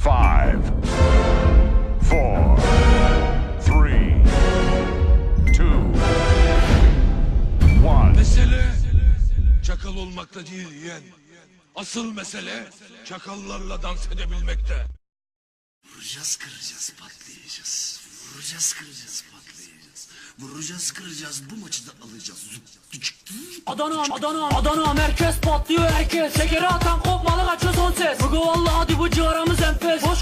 Five, four, three, two, one. Mesele çakal olmakta değil yeğen. Asıl mesele çakallarla dans edebilmekte. Vuracağız kıracağız patlayacağız. Vuracağız kıracağız patlayacağız. Vuracağız kıracağız bu maçı da alacağız. Adana, Adana, Adana merkez patlıyor herkes Şekeri atan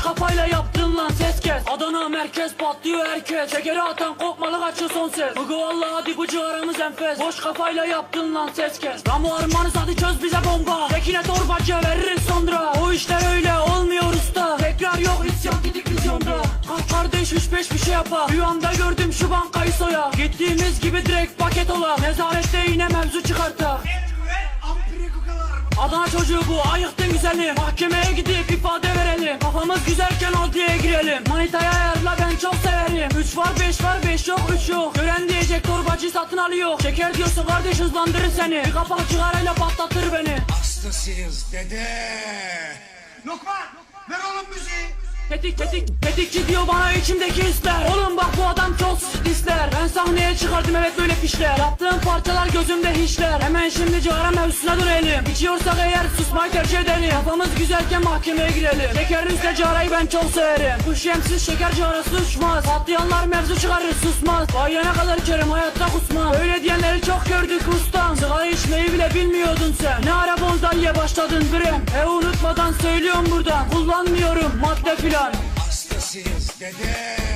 kafayla yaptın lan ses kes. Adana merkez patlıyor herkes. Şekeri atan kopmalı kaçıyor son ses. Bugü vallahi hadi bu ciğaramız enfes. Boş kafayla yaptın lan ses kes. Ramo armanız hadi çöz bize bomba. Tekine torbacı veririz sonra. O işler öyle olmuyor usta. Tekrar yok isyan gidik vizyonda. Kardeş üç beş bir şey yapar Rüyamda gördüm şu bankayı soya. Gittiğimiz gibi direkt paket ola. Nezarette yine mevzu çıkarta. Adana çocuğu bu ayıktın güzeli Mahkemeye gidip ifade verelim. Kafamız güzelken adliyeye girelim. Manitaya ayarla ben çok severim. 3 var 5 var 5 yok 3 yok. Gören diyecek torbacı satın alıyor. Şeker diyorsa kardeş hızlandırır seni. Bir kapak cigarayla patlatır beni. Hastasıyız dede. Lokman ver oğlum müziği. Tetik tetik tetikçi diyor bana içimdeki hisler Oğlum çok ister Ben sahneye çıkardım evet böyle pişler. Yaptığım parçalar gözümde hiçler. Hemen şimdi cigara mevzusuna dönelim. İçiyorsak eğer susmayı tercih edelim. Kafamız güzelken mahkemeye girelim. Şekerliyse cigarayı ben çok severim. Kuş yemsiz şeker cigarası uçmaz Patlayanlar mevzu çıkarır susmaz. Bayana kadar içerim hayatta kusmam. Öyle diyenleri çok gördük ustam. Sigara içmeyi bile bilmiyordun sen. Ne ara bonzaiye başladın bre E unutmadan söylüyorum buradan. Kullanmıyorum madde filan. Hastasıyız dede.